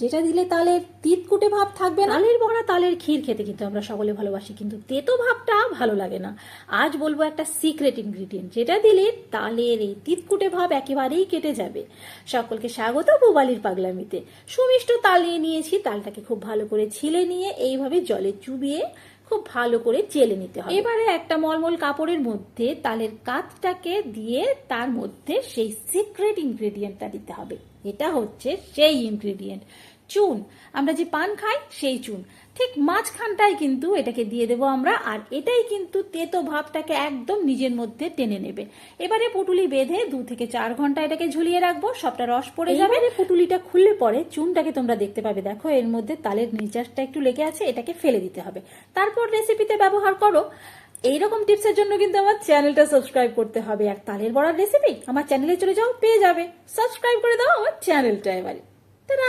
যেটা দিলে তালের তিতকুটে ভাব থাকবে না। তালের বড়া, তালের ক্ষীর খেতে কিন্তু আমরা সকলে ভালোবাসি, কিন্তু তেতো ভাবটা ভালো লাগে না। আজ বলব একটা সিক্রেট ইনগ্রিডিয়েন্ট যেটা দিলে তালের এই তিতকুটে ভাব একেবারেই কেটে যাবে। সকলকে স্বাগত বোবালির পাগলামিতে। সুমিষ্ট তাল নিয়ে নিয়েছি, তালটাকে খুব ভালো করে ছিলে নিয়ে এইভাবে জলে চুবিয়ে খুব ভালো করে চেলে নিতে হবে। এবারে একটা মলমল কাপড়ের মধ্যে তালের কাতটাকে দিয়ে তার মধ্যে সেই সিক্রেট ইনগ্রেডিয়েন্টটা দিতে হবে। এটা হচ্ছে সেই ইনগ্রেডিয়েন্ট চুন। আমরা যে পান খাই, সেই চুন। ঠিক মাঝখানটাই কিন্তু এটাকে দিয়ে দেবো আমরা, আর এটাই কিন্তু তেতো ভাবটাকে একদম নিজের মধ্যে টেনে নেবে। এবারে পুটুলি বেঁধে দু থেকে চার ঘণ্টা এটাকে ঝুলিয়ে রাখব, সবটা রস পড়ে যাবে। পুটুলিটা খুললে পরে চুনটাকে তোমরা দেখতে পাবে। দেখো, এর মধ্যে তালের নিচাসটা একটু লেগে আছে, এটাকে ফেলে দিতে হবে। তারপর রেসিপিতে ব্যবহার করো। এইরকম টিপসের জন্য কিন্তু আমার চ্যানেলটা সাবস্ক্রাইব করতে হবে। আর তালের বড়ার রেসিপি আমার চ্যানেলে চলে যাও, পেয়ে যাবে। সাবস্ক্রাইব করে দাও আমার চ্যানেলটা এবারে। তারা